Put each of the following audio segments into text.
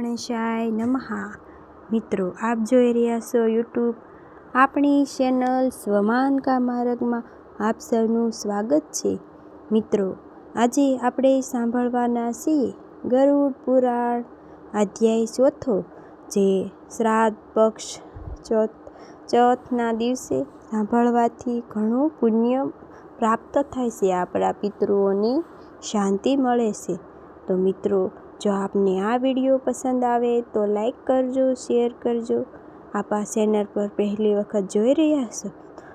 ગણેશાય નમઃ. મિત્રો, આપ જોઈ રહ્યા છો યુટ્યુબ આપણી ચેનલ સ્વમાન કામારકમાં આપ સૌનું સ્વાગત છે. મિત્રો, આજે આપણે સાંભળવાના છીએ ગરુડ પુરાણ અધ્યાય ચોથો, જે શ્રાદ્ધ પક્ષ ચોથ, ચોથના દિવસે સાંભળવાથી ઘણું પુણ્ય પ્રાપ્ત થાય છે. આપણા પિતૃઓને શાંતિ મળે છે. તો મિત્રો જો આપને આ વીડિયો પસંદ આવે તો લાઈક કરજો, શેર કરજો. આપા ચેનલ પર પહેલી વખત જોઈ રહ્યા છો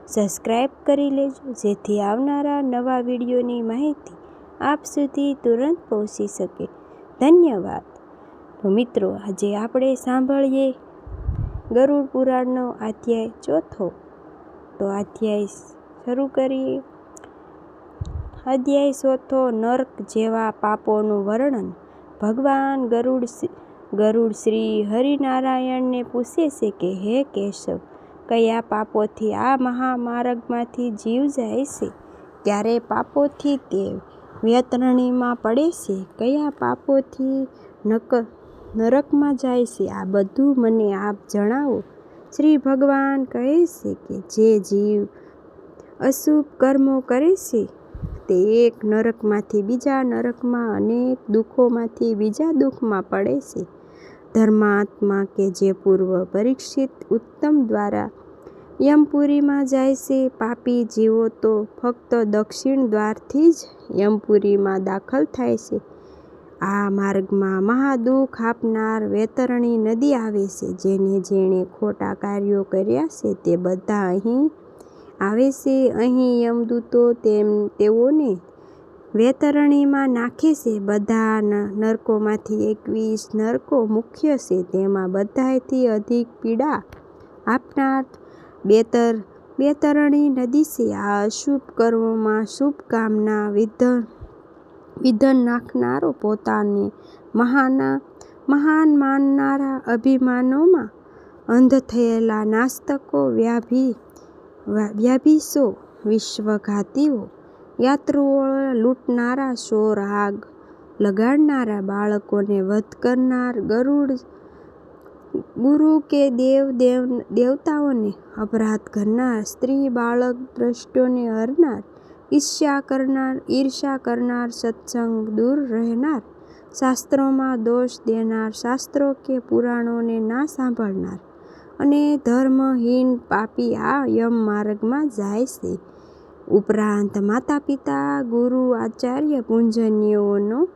સબસ્ક્રાઈબ કરી લેજો. જેથી આવનારા નવા વિડીયોની માહિતી આપ સુધી તુરંત પહોંચી શકે. ધન્યવાદ. તો મિત્રો, આજે આપણે સાંભળીએ ગરુડ પુરાણનો અધ્યાય ચોથો. તો અધ્યાય શરૂ કરીએ. અધ્યાય ચોથો, નર્ક જેવા પાપોનું વર્ણન. ભગવાન ગરુડ ગરુડ શ્રી હરિનારાયણને પૂછે છે કે, હે કેશવ, કયા પાપોથી આ મહામાર્ગમાંથી જીવ જાય છે? ક્યારે પાપોથી તે વ્યતરણીમાં પડે છે? કયા પાપોથી નક, નરકમાં જાય છે? આ બધું મને આપ જણાવો. શ્રી ભગવાન કહે છે કે, જે જીવ અશુભ કર્મો કરે છે તે એક નરકમાંથી બીજા નરકમાં અનેક દુઃખોમાંથી બીજા દુઃખમાં પડે છે. ધર્માત્મા કે જે પૂર્વ પરીક્ષિત ઉત્તમ દ્વારા યમપુરીમાં જાય છે, પાપી જીવો તો ફક્ત દક્ષિણ દ્વારથી જ યમપુરીમાં દાખલ થાય છે. આ માર્ગમાં મહાદુઃખ આપનાર વેતરણી નદી આવે છે, જેને જેણે ખોટા કાર્યો કર્યા છે તે બધા અહીં આવે છે. અહીં યમદૂતો તેઓને વેતરણીમાં નાખે છે. બધા નરકોમાંથી એકવીસ નરકો મુખ્ય છે. તેમાં બધાથી અધિક પીડા આપનાર બેતર, બેતરણી નદી છે. આ અશુભ કર્મોમાં શુભ કામના વિધન વિધન નાખનારો પોતાને મહાના, મહાન માનનારા અભિમાનોમાં અંધ થયેલા નાસ્તકો, વ્યાભી વ્યાભીસો વિશ્વઘાતીઓ. યાત્રુઓ લૂંટનારા શોર આગ લગાડનારા બાળકોને વધ કરનાર ગરુડ ગુરુ કે દેવ દેવ, દેવતાઓને અપરાધ કરનાર સ્ત્રી બાળક દ્રષ્ટોને હરનાર, ઈર્ષ્યા કરનાર ઈર્ષા કરનાર સત્સંગ દૂર રહેનાર, શાસ્ત્રોમાં દોષ દેનાર શાસ્ત્રો કે પુરાણોને ના સાંભળનાર. અને ધર્મહીન પાપી આ યમ માર્ગમાં જાય છે. ઉપરાંત માતા પિતા ગુરુ, આચાર્ય, પૂંજનીયોનો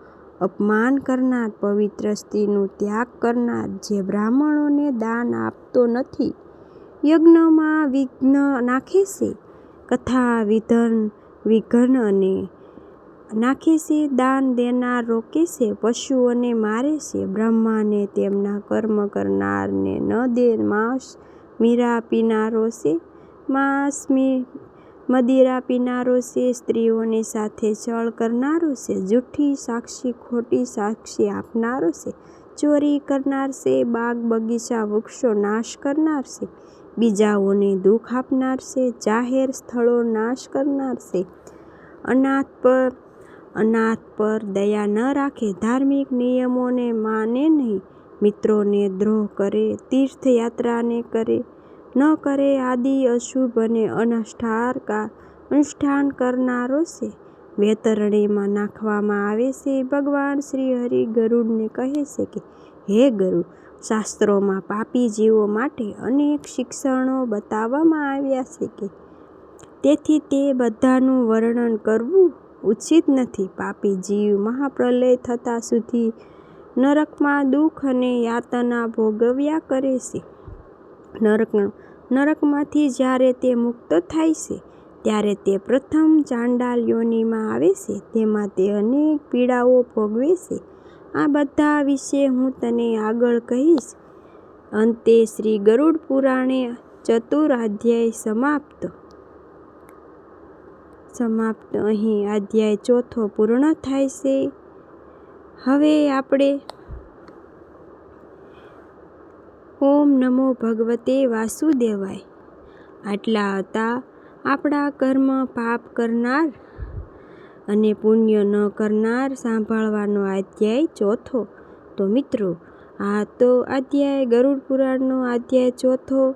અપમાન કરનાર, પવિત્ર સ્ત્રીનું ત્યાગ કરનાર જે બ્રાહ્મણોને દાન આપતો નથી, યજ્ઞમાં વિઘ્ન નાખે છે. કથા વિધન વિઘ્ન અને નાખે છે, દાન દેનાર રોકે છે, પશુઓને મારે છે, બ્રહ્માને તેમના કર્મ કરનારને ન દે, માંસ મીરા પીનારો છે, માંસ મદિરા પીનારો છે, સ્ત્રીઓની સાથે છળ કરનારો છે, જૂઠી સાક્ષી, ખોટી સાક્ષી આપનારો છે, ચોરી કરનાર છે, બાગ બગીચા વૃક્ષો નાશ કરનાર છે, બીજાઓને દુઃખ આપનાર છે, જાહેર સ્થળો નાશ કરનાર છે, અનાથ પર અનાથ પર દયા ન રાખે, ધાર્મિક નિયમોને માને નહીં, મિત્રોને દ્રોહ કરે, તીર્થયાત્રાને કરે, ન કરે, આદિ અશુભ અને અનુષ્ઠાર અનુષ્ઠાન કરનારો છે. વેતરણીમાં નાખવામાં આવે છે. ભગવાન શ્રી હરિ ગરુડને કહે છે કે, હે ગરુડ શાસ્ત્રોમાં પાપી જીવો માટે અનેક શિક્ષણો બતાવવામાં આવ્યા છે કે, તેથી તે બધાનું વર્ણન કરવું ઉચિત નથી. પાપી જીવ મહાપ્રલય થતાં સુધી નરકમાં દુઃખ અને યાતના ભોગવ્યા કરે છે. નરક, નરકમાંથી જ્યારે તે મુક્ત થાય છે, ત્યારે તે પ્રથમ ચાંડાલ યોનિમાં આવે છે. તેમાં તે અનેક પીડાઓ ભોગવે છે. આ બધા વિશે હું તને આગળ કહીશ. અંતે શ્રી ગરુડ પુરાણે ચતુરાધ્યાય સમાપ્ત. સમાપ્ત. અહીં અધ્યાય ચોથો પૂર્ણ થાય છે. હવે આપણે ઓમ નમો ભગવતે વાસુદેવાય. આટલા હતા આપણા કર્મ પાપ કરનાર અને પુણ્ય ન કરનાર સાંભળવાનો અધ્યાય ચોથો. તો મિત્રો, આ તો અધ્યાય ગરુડ પુરાણનો અધ્યાય ચોથો